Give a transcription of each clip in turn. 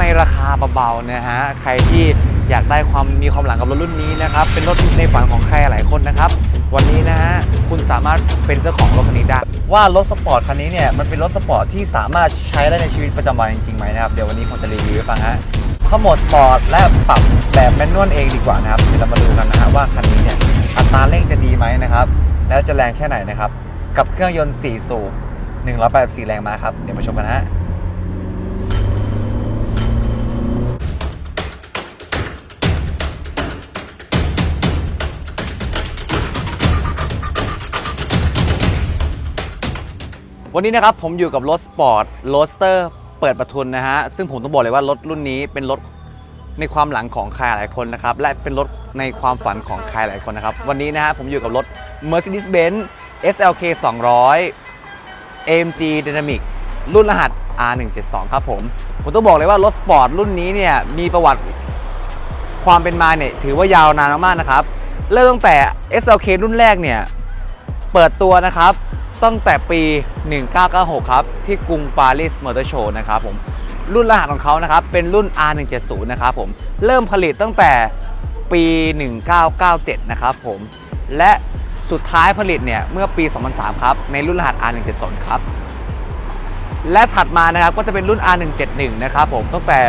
ในราคาเบาๆนะฮะใครที่อยากได้ความมีความหลังกับรถรุ่นนี้นะครับเป็นรถในฝันของใครหลายคนนะครับวันนี้นะฮะคุณสามารถเป็นเจ้าของรถคันนี้ได้ว่ารถสปอร์ตคันนี้เนี่ยมันเป็นรถสปอร์ตที่สามารถใช้ได้ในชีวิตประจำวันจริงๆไหมนะครับเดี๋ยววันนี้ผมจะรีวิวให้ฟังฮะเข้าโหมดสปอร์ตและปรับแบบแมนนวลเองดีกว่านะครับเดี๋ยวเรามาดูกันนะฮะว่าคันนี้เนี่ยอัตราเร่งจะดีไหมนะครับแล้วจะแรงแค่ไหนนะครับกับเครื่องยนต์4สูบ184 แรงม้าครับเดี๋ยวมาชมกันฮะ วันนี้นะครับผมอยู่กับรถสปอร์ตโรสเตอร์เปิดประทุนนะฮะ ซึ่งผมต้องบอกเลยว่ารถรุ่นนี้เป็นรถในความหลังของใครหลายคนนะครับ และเป็นรถในความฝันของใครหลายคนนะครับ วันนี้นะฮะผมอยู่กับรถ Mercedes-Benz SLK 200 AMG Dynamic รุ่นรหัส R172 ครับผม ผมต้องบอกเลยว่ารถสปอร์ตรุ่นนี้เนี่ยมีประวัติความเป็นมาเนี่ยถือว่ายาวนานมากๆนะครับ เริ่มตั้งแต่ SLK รุ่นแรกเนี่ยเปิดตัวนะครับ ตั้งแต่ปี 1996 ครับ ที่กรุงปารีสมอเตอร์โชว์นะครับผมรุ่นรหัสของเขานะครับ เป็นรุ่น R170 นะครับผมเริ่มผลิตตั้งแต่ปี 1997 นะครับผมและสุดท้ายผลิตเนี่ยเมื่อปี 2003 ครับ ในรุ่นรหัส R170 ครับ และถัดมานะครับก็จะเป็นรุ่น R171 นะครับผมตั้งแต่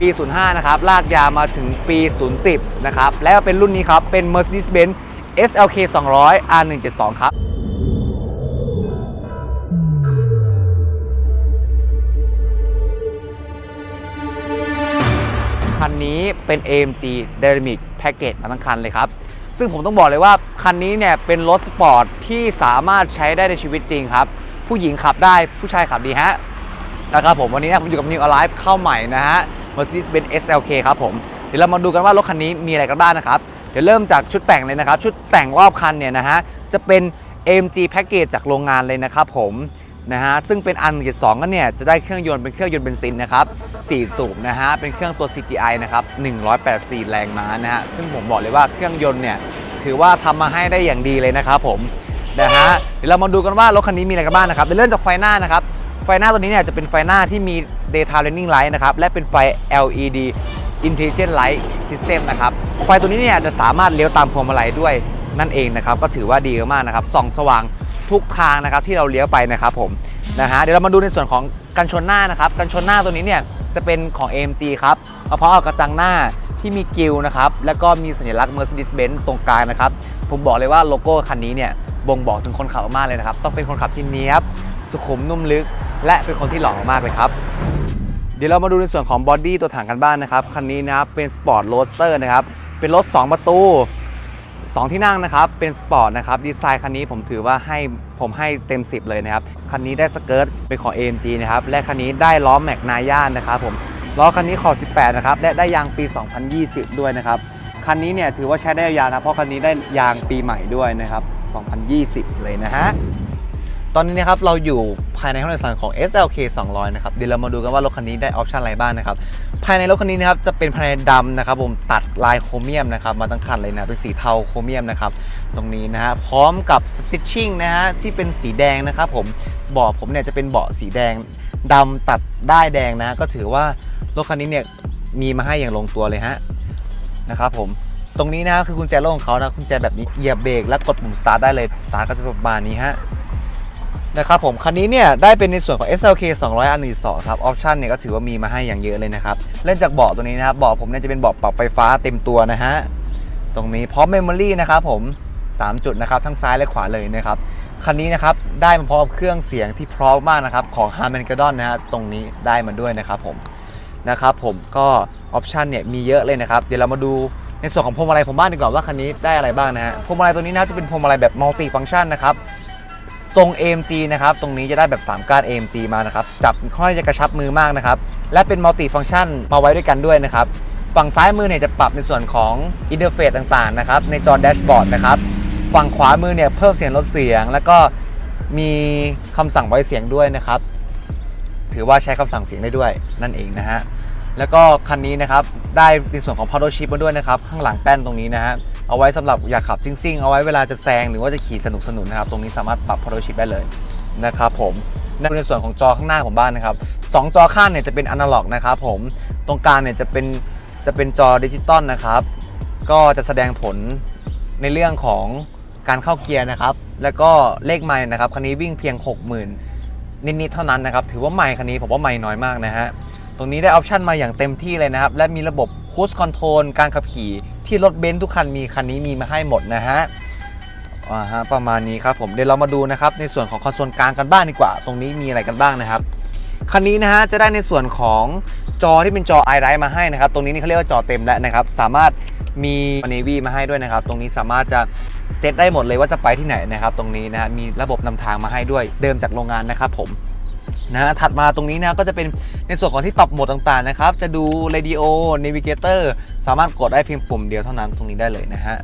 ปี 05 นะครับลากยาวมาถึงปี 010 นะครับ และเป็นรุ่นนี้ครับ เป็น Mercedes-Benz SLK 200 R172 ครับ คันนี้เป็น AMG Dynamic Package มาทั้งคันเลยครับ ซึ่งผมต้องบอกเลยว่า คันนี้เนี่ยเป็นรถสปอร์ตที่สามารถใช้ได้ในชีวิตจริงครับ ผู้หญิงขับได้ผู้ชายขับดีฮะนะครับผมวันนี้นะผมอยู่กับ New Alive เข้าใหม่นะฮะ Mercedes-Benz SLK ครับผม เดี๋ยวเรามาดูกันว่ารถคันนี้มีอะไรกันบ้างนะครับ เดี๋ยวเริ่มจากชุดแต่งเลยนะครับ ชุดแต่งรอบคันเนี่ยนะฮะจะเป็น AMG Package จากโรงงานเลยนะครับผม นะฮะซึ่งเป็นอัน72ก็เนี่ยจะได้เครื่องยนต์เป็นเครื่องยนต์เบนซินนะครับ4สูบนะฮะเป็นเครื่องตัว CGI นะครับ184 แรงม้านะฮะซึ่งผมบอกเลยว่าเครื่องยนต์เนี่ยถือว่าทำมาให้ได้อย่างดีเลยนะครับผมนะฮะเดี๋ยวเรามาดูกันว่ารถคันนี้มีอะไรกันบ้างนะครับเริ่มจากไฟหน้านะครับไฟหน้าตัวนี้เนี่ยจะเป็นไฟหน้าที่มี daytime running light นะครับและเป็นไฟ LED intelligent light system นะครับไฟตัวนี้เนี่ยจะสามารถเลี้ยวตามพวงมาลัยด้วยนั่นเองนะครับก็ถือว่าดีมากนะครับส่องสว่าง ทุกทางนะครับที่เราเลี้ยวไปนะครับผมนะฮะเดี๋ยวเรามาดูในส่วนของกันชนหน้านะครับกันชนหน้าตัวนี้เนี่ยจะเป็นของ AMG ครับเอาเพราะเอากระจังหน้าที่มีกิลนะครับแล้วก็มีสัญลักษณ์ Mercedes-Benz ตรงกลางนะครับผมบอกเลยว่าโลโก้คันนี้เนี่ยบ่งบอกถึงคนขับมากเลยนะครับ ต้องเป็นคนขับที่เนี้ยบ สุขุมนุ่มลึก และเป็นคนที่หล่อมากเลยครับ เดี๋ยวเรามาดูในส่วนของบอดี้ตัวถังกันบ้างนะครับ คันนี้นะครับเป็นสปอร์ตโรสเตอร์นะครับ เป็นรถ 2 ประตู 2 ที่นั่งนะครับ เป็นสปอร์ตนะครับ ดีไซน์คันนี้ผมถือว่าให้ผมให้เต็ม 10 เลยนะครับ คันนี้ได้สเกิร์ตเป็นของ AMG นะครับ และคันนี้ได้ล้อแม็กนาย่านนะครับผมล้อคันนี้ขอบ 18 นะครับ และได้ยางปี 2020 ด้วยนะครับ คันนี้เนี่ยถือว่าใช้ได้ยาวนะ เพราะคันนี้ได้ยางปีใหม่ด้วยนะครับ 2020 เลยนะฮะ ตอนนี้นะครับเราอยู่ภายในห้องโดยสารของ SLK 200 นะครับเดี๋ยวเรามาดูกันว่ารถคันนี้ได้ออปชันอะไรบ้างนะครับภายในรถคันนี้นะครับจะเป็นภายในดำนะครับผมตัดลายโครเมียมนะครับมาทั้งคันเลยนะเป็นสีเทาโครเมียมนะครับตรงนี้นะฮะพร้อมกับสติชชิ่งนะฮะที่เป็นสีแดงนะครับผมเบาะผมเนี่ยจะเป็นเบาะสีแดงดำตัดได้ายแดงนะก็ถือว่ารถคันนี้เนี่ยมีมาให้อย่างลงตัวเลยฮะนะครับผมตรงนี้นะคือกุญแจรถของเขานะกุญแจแบบนี้เหยียบเบรกแล้วกดปุ่มสตาร์ทได้เลยสตาร์ทก็จะประมาณนี้ฮะ นะครับผมคันนี้เนี่ยได้เป็นในส่วนของ SLK 200อันสองครับออปชันเนี่ยก็ถือว่ามีมาให้อย่างเยอะเลยนะครับเริ่มจากเบาะตัวนี้นะครับเบาะผมเนี่ยจะเป็นเบาะปรับไฟฟ้าเต็มตัวนะฮะตรงนี้พร้อมเมมโมรี่นะครับผม 3 จุดนะครับทั้งซ้ายและขวาเลยนะครับคันนี้นะครับได้มาพร้อมเครื่องเสียงที่เพร้อมมากนะครับของ h a r m a n k a d o n นะฮะตรงนี้ได้มาด้วยนะครับผมนะครับผมก็ออปชันเนี่ยมีเยอะเลยนะครับเดี๋ยวเรามาดูในส่วนของพวงมาลัยผมบ้างดีกว่าว่าคันนี้ได้อะไรบ้างนะฮะพวงมาลัยตัวนี้นะจะเป็นพวงมาลัยแบบมัลติฟัง c t ชันนะครับ ทรง AMG นะครับ ตรงนี้จะได้แบบ3ก้าน AMG มานะครับ จับค่อนข้างจะกระชับมือมากนะครับ และเป็นมัลติฟัง c t ชันมาไว้ด้วยกันด้วยนะครับ ฝั่งซ้ายมือเนี่ยจะปรับในส่วนของอินเทอร์เฟซต่างๆนะครับ ในจอแดชบอร์ดนะครับ ฝั่งขวามือเนี่ยเพิ่มเสียงลดเสียง แล้วก็มีคำสั่งไว้เสียงด้วยนะครับ ถือว่าใช้คำสั่งเสียงได้ด้วยนั่นเองนะฮะ แล้วก็คันนี้นะครับได้ในส่วนของ paddle shift มาด้วยนะครับ ข้างหลังแป้นตรงนี้นะฮะ เอาไว้สำหรับอยากขับซิ่งๆ เอาไว้เวลาจะแซงหรือว่าจะขี่สนุกสนุกๆนะครับ ตรงนี้สามารถปรับ paddle shift ได้เลยนะครับผมในส่วนของจอข้างหน้าของบ้านนะครับสองจอข้างเนี่ยจะเป็นอนาล็อกนะครับผมตรงกลางเนี่ยจะเป็นจะเป็นจอดิจิตอลนะครับก็จะแสดงผลในเรื่องของการเข้าเกียร์นะครับ แล้วก็เลขไมล์นะครับคันนี้วิ่งเพียง 60,000นิดๆเท่านั้นนะครับ ถือว่าไมล์คันนี้ผมว่าไมล์น้อยมากนะฮะ ตรงนี้ได้ออปชันมาอย่างเต็มที่เลยนะครับ และมีระบบคูสคอนโทรลการขับขี่ที่รถเบนซ์ทุกคันมีคันนี้มีมาให้หมดนะฮะอ่าฮะประมาณนี้ครับผมเดี๋ยวเรามาดูนะครับในส่วนของคอนโซลกลางกันบ้างดีกว่า ตรงนี้มีอะไรกันบ้างนะครับคันนี้นะฮะจะได้ในส่วนของจอที่เป็นจอ i r i มาให้นะครับ ตรงนี้นี่เขาเรียกว่าจอเต็มแล้วนะครับ สามารถมีเนวีมาให้ด้วยนะครับ ตรงนี้สามารถจะเซตได้หมดเลยว่าจะไปที่ไหนนะครับ ตรงนี้นะฮะมีระบบนำทางมาให้ด้วยเดิมจากโรงงานนะครับผมนะฮะถัดมาตรงนี้นะก็จะเป็น ในส่วนของที่ปรับโหมดต่างๆนะครับ จะดู radio navigator สามารถกดได้เพียงปุ่มเดียวเท่านั้นตรงนี้ได้เลยนะฮะ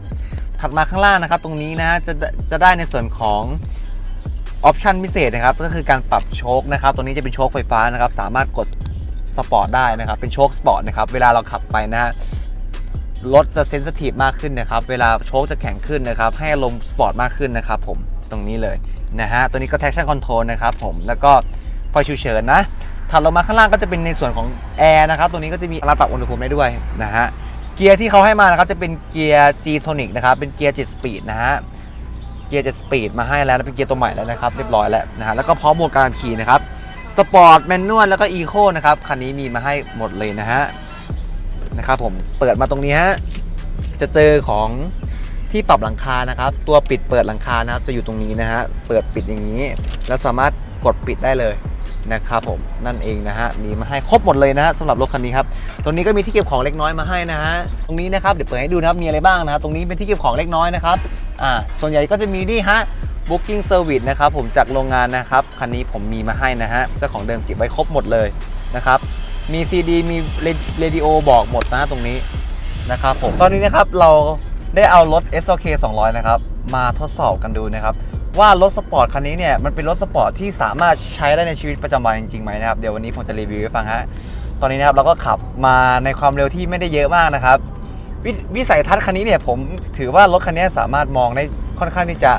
ถัดมาข้างล่างนะครับ ตรงนี้นะฮะจะจะได้ในส่วนของออปชันพิเศษนะครับก็คือการปรับโชคนะครับตัวนี้จะเป็นโชคไฟฟ้านะครับสามารถกดสปอร์ตได้นะครับเป็นโชคสปอร์ตนะครับเวลาเราขับไปนะฮะรถจะเซนซิทีฟมากขึ้นนะครับ เวลาโชคจะแข็งขึ้นนะครับ ให้อารมสปอร์ตมากขึ้นนะครับ ผมตรงนี้เลยนะฮะตัวนี้ก็ traction control นะครับผมแล้วก็ไฟฉุกเฉินนะ ถัดลงมาข้างล่างก็จะเป็นในส่วนของแอร์นะครับตัวนี้ก็จะมีระปรับอุณหภูมิได้ด้วยนะฮะเกียร์ที่เขาให้มานะครับจะเป็นเกียร์ G Sonic นะครับเป็นเกียร์7 speed นะฮะเกียร์จะสปีดมาให้แล้วเป็นเกียร์ตัวใหม่แล้วนะครับเรียบร้อยแล้วนะฮะแล้วก็พร้อมโหมดการขี่นะครับสปอร์ตแมนนวลแล้วก็อีโคนะครับคันนี้มีมาให้หมดเลยนะฮะนะครับผมเปิดมาตรงนี้ฮะจะเจอของ ที่ปรับหลังคานะครับ ตัวปิดเปิดหลังคานะครับ จะอยู่ตรงนี้นะฮะ เปิดปิดอย่างนี้ แล้วสามารถกดปิดได้เลยนะครับผมนั่นเองนะฮะมีมาให้ครบหมดเลยนะฮะสำหรับรถคันนี้ครับตรงนี้ก็มีที่เก็บของเล็กน้อยมาให้นะฮะตรงนี้นะครับเดี๋ยวเปิดให้ดูนะครับมีอะไรบ้างนะครับตรงนี้เป็นที่เก็บของเล็กน้อยนะครับอ่าส่วนใหญ่ก็จะมีนี่ฮะ booking service นะครับผมจากโรงงานนะครับคันนี้ผมมีมาให้นะฮะเจ้าของเดิมเก็บไว้ครบหมดเลยนะครับมี CD มีเรดิโอบอกหมดนะตรงนี้นะครับผมตอนนี้นะครับเรา ได้เอารถ SLK 200 นะครับ มาทดสอบกันดูนะครับ ว่ารถสปอร์ตคันนี้เนี่ย มันเป็นรถสปอร์ตที่สามารถใช้ได้ในชีวิตประจำวันจริงๆไหมนะครับ เดี๋ยววันนี้ผมจะรีวิวให้ฟังฮะตอนนี้นะครับเราก็ขับมาในความเร็วที่ไม่ได้เยอะมากนะครับววิสัยทัศน์คันนี้เนี่ยผมถือว่ารถคันนี้สามารถมองได้ค่อนข้างที่จะ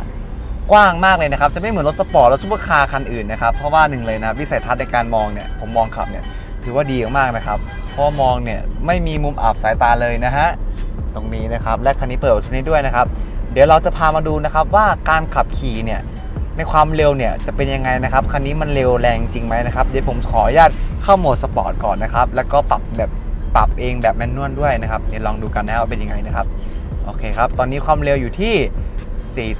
กว้างมากเลยนะครับ จะไม่เหมือนรถสปอร์ตรถซุปเปอร์คาร์คันอื่นนะครับ เพราะว่าหนึ่งเลยนะวิสัยทัศน์ในการมองเนี่ยผมมองขับเนี่ยถือว่าดีมากนะครับ เพราะมองเนี่ยไม่มีมุมอับสายตาเลยนะฮะ ตรงนี้นะครับ และคันนี้เปิดประตูนี้ด้วยนะครับ เดี๋ยวเราจะพามาดูนะครับว่าการขับขี่เนี่ยในความเร็วเนี่ยจะเป็นยังไงนะครับคันนี้มันเร็วแรงจริงไหมนะครับเดี๋ยวผมขออนุญาตเข้าโหมดสปอร์ตก่อนนะครับแล้วก็ปรับแบบปรับเองแบบแมนนวลด้วยนะครับเดี๋ยวลองดูกันนะว่าเป็นยังไงนะครับโอเคครับตอนนี้ความเร็วอยู่ที่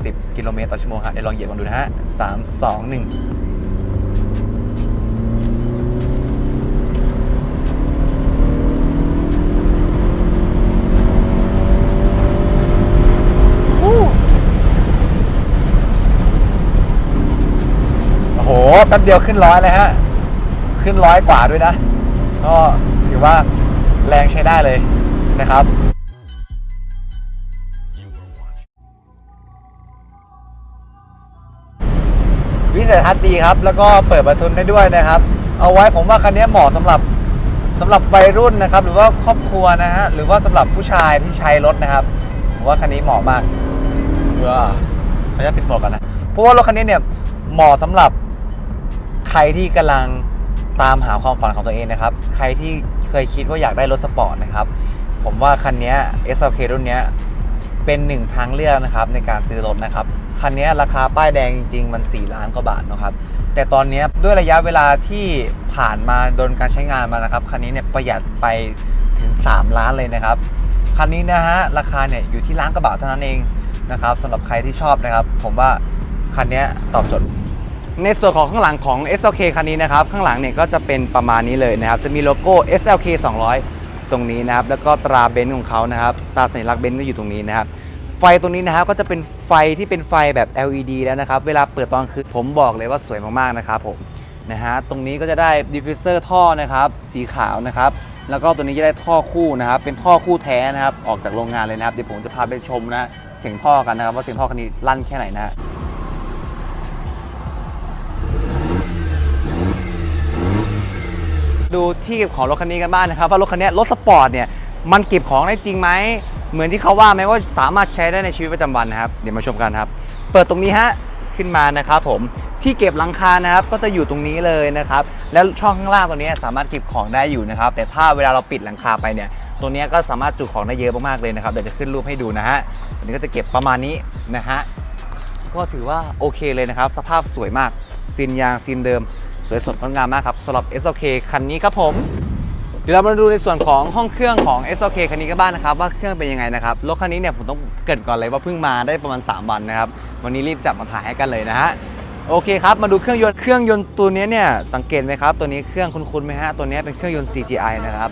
40 กิโลเมตรต่อชั่วโมงครับเดี๋ยวลองเหยียบลองดูนะฮะ3 2 แป๊บเดียวขึ้นร้อยเลยฮะ ขึ้นร้อยกว่าด้วยนะ ก็ถือว่าแรงใช้ได้เลยนะครับวิสัยทัศน์ดีครับ แล้วก็เปิดประทุนได้ด้วยนะครับ เอาไว้ผมว่าคันนี้เหมาะสำหรับสำหรับวัยรุ่นนะครับ หรือว่าครอบครัวนะฮะหรือว่าสำหรับผู้ชายที่ใช้รถนะครับผมว่าคันนี้เหมาะมากเพื่อขออนุญาตปิดหมดกันนะเพราะว่ารถคันนี้เนี่ยเหมาะสำหรับ รที่กำลังตามหาความฝันของตัวเองนะครับ ใครที่เคยคิดว่าอยากได้รถสปอร์ตนะครับ ผมว่าคันนี้ SLK รุ่นนี้เป็นหนึ่งทางเลือกนะครับในการซื้อรถนะครับ คันนี้ราคาป้ายแดงจริง ๆ มัน 4 ล้านกว่าบาทนะครับ แต่ตอนนี้ด้วยระยะเวลาที่ผ่านมาโดนการใช้งานมานะครับ คันนี้เนี่ยประหยัดไปถึง 3 ล้านเลยนะครับ คันนี้นะฮะราคาเนี่ยอยู่ที่ล้านกว่าบาทเท่านั้นเองนะครับสำหรับใครที่ชอบนะครับ ผมว่าคันนี้ตอบโจทย์ ในส่วนของข้างหลังของ SLK คันนี้นะครับ ข้างหลังเนี่ยก็จะเป็นประมาณนี้เลยนะครับ จะมีโลโก้ SLK 200 ตรงนี้นะครับ แล้วก็ตราเบนซ์ของเขานะครับ ตราสัญลักษณ์เบนซ์ก็อยู่ตรงนี้นะครับ ไฟตรงนี้นะครับก็จะเป็นไฟที่เป็นไฟแบบ LED แล้วนะครับ เวลาเปิดตอนคืนผมบอกเลยว่าสวยมากๆนะครับผม นะฮะ ตรงนี้ก็จะได้ดิฟฟิวเซอร์ท่อนะครับ สีขาวนะครับ แล้วก็ตัวนี้จะได้ท่อคู่นะครับ เป็นท่อคู่แท้นะครับ ออกจากโรงงานเลยนะครับ เดี๋ยวผมจะพาไปชมนะ เสียงท่อกันนะครับ ว่าเสียงท่อคันนี้ลั่นแค่ไหนนะ ดูที่เก็บของรถคันนี้กันบ้างนะครับว่ารถคันนี้รถสปอร์ตเนี่ยมันเก็บของได้จริงไหมเหมือนที่เขาว่าไหมว่าสามารถใช้ได้ในชีวิตประจำวันนะครับ เดี๋ยวมาชมกันครับ เปิดตรงนี้ฮะขึ้นมานะครับผมที่เก็บหลังคานะครับก็จะอยู่ตรงนี้เลยนะครับแล้วช่องข้างล่างตรงนี้สามารถเก็บของได้อยู่นะครับ แต่ถ้าเวลาเราปิดหลังคาไปเนี่ยตรงนี้ก็สามารถจุของได้เยอะมากๆเลยนะครับเดี๋ยวจะขึ้นรูปให้ดูนะฮะอันนี้ก็จะเก็บประมาณนี้นะฮะก็ถือว่าโอเคเลยนะครับ สภาพสวยมากซีนยางซีนเดิม สวยสดงดงามมากครับสำหรับ SLK คันนี้ครับผม เดี๋ยวเรามาดูในส่วนของห้องเครื่องของ SLK คันนี้กันบ้างนะครับ ว่าเครื่องเป็นยังไงนะครับรถคันนี้เนี่ยผมต้องเกิดก่อนเลยว่าเพิ่งมาได้ประมาณ 3 วันนะครับ วันนี้รีบจับมาถ่ายให้กันเลยนะฮะโอเคครับมาดูเครื่องยนต์เครื่องยนต์ตัวนี้เนี่ยสังเกตไหมครับ ตัวนี้เครื่องคุ้นๆไหมฮะตัวนี้เป็นเครื่องยนต์ CGI นะครับ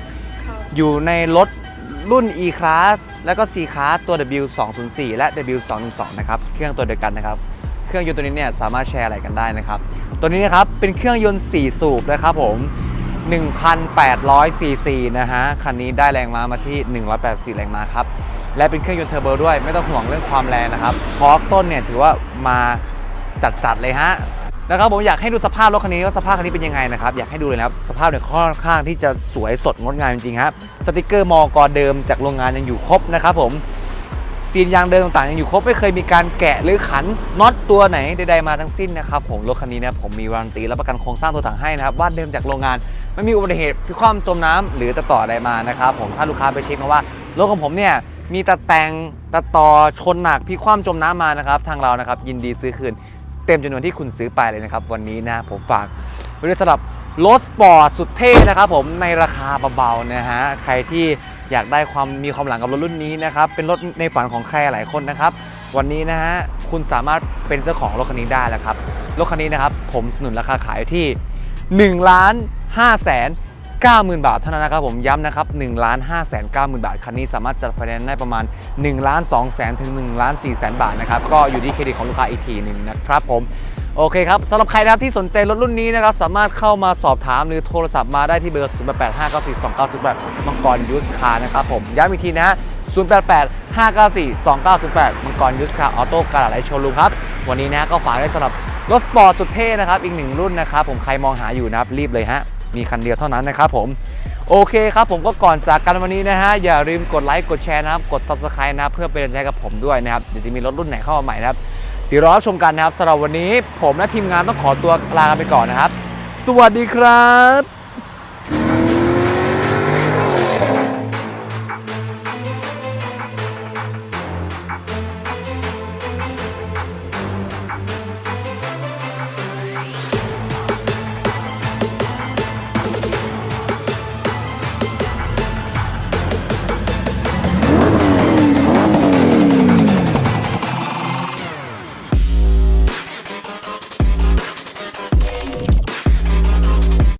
อยู่ในรถรุ่น E Class แล้วก็ C Class ตัว W204 และ W212 นะครับ เครื่องตัวเดียวกันนะครับ รื่องยนต์ตัวนี้เนี่ยสามารถแชร์อะไรกันได้นะครับ ตัวนี้นะครับเป็นเครื่องยนต์ 4 สูบนะครับผม1,800ซีซีนะฮะ คันนี้ได้แรงม้ามาที่ 184 แรงม้าครับ และเป็นเครื่องยนต์เทอร์โบด้วย ไม่ต้องห่วงเรื่องความแรงนะครับทอร์กต้นเนี่ยถือว่ามาจัดๆเลยฮะนะครับผมอยากให้ดูสภาพรถคันนี้ว่าสภาพคันนี้เป็นยังไงนะครับ อยากให้ดูเลยนะครับสภาพเนี่ยค่อนข้างที่จะสวยสดงดงามจริงๆครับสติกเกอร์มอกอเดิมจากโรงงานยังอยู่ครบนะครับผม ซีนยางเดิมต่างๆยังอยู่ครบไม่เคยมีการแกะหรือขันน็อตตัวไหนใดๆมาทั้งสิ้นนะครับผมรถคันนี้นะผมมีวารันตีและประกันโครงสร้างตัวถังให้นะครับว่าเดิมจากโรงงานไม่มีอุบัติเหตุพิคว่ำจมน้ำหรือตะต่ออะไรมานะครับผมถ้าลูกค้าไปเช็คมาว่ารถของผมเนี่ยมีตะแตงตะต่อชนหนักพิคว่ำจมน้ำมานะครับทางเรานะครับยินดีซื้อคืนเต็มจำนวนที่คุณซื้อไปเลยนะครับวันนี้นะผมฝากไว้ด้วยสำหรับรถสปอร์ตสุดเท่นะครับผมในราคาเบาๆนะฮะใครที่ อยากได้ความมีความหลังกับรถรุ่นนี้นะครับ เป็นรถในฝันของใครหลายคนนะครับ วันนี้นะฮะคุณสามารถเป็นเจ้าของรถคันนี้ได้แล้วครับ รถคันนี้นะครับ ผมสนุนราคาขายที่ 1 ล้าน5แสน90,000 บาทเท่านั้นนะครับผมย้ำนะครับ1ล้าน5แสน90,000 บาท คันนี้สามารถจัดไฟแนนซ์ได้ประมาณ1ล้าน2แสนถึง1ล้าน4แสนบาทนะครับ ก็อยู่ที่เครดิตของลูกค้าอีกทีหนึ่งนะครับผม โอเคครับสำหรับใครนะครับที่สนใจรถรุ่นนี้นะครับ สามารถเข้ามาสอบถามหรือโทรศัพท์มาได้ที่เบอร์ 0 8 5 9 4 2 9 0 8มังกรยูสคาร์นะครับผม ย้ำอีกทีนะ 088 594 2908มังกรยูสคาร์ออโต้การ์ดไลท์โชว์รูมครับ วันนี้นะก็ฝากได้สำหรับรถสปอร์ตสุดเท่นะครับ อีกหนึ่งรุ่นนะครับ ผมใครมองหาอยู่นะครับรีบเลยฮะมีคันเดียวเท่านั้นนะครับผมโอเคครับผมก็ก่อนจากกันวันนี้นะฮะ อย่าลืมกดไลค์กดแชร์นะครับ กด subscribe นะครับเพื่อเป็นกำลังใจกับผมด้วยนะครับ เดี๋ยวจะมีรถรุ่นไหนเข้ามาใหม่นะครับ เดี๋ยวรอรับชมกันนะครับสำหรับวันนี้ผมและทีมงานต้องขอตัวลากันไปก่อนนะครับ สวัสดีครับ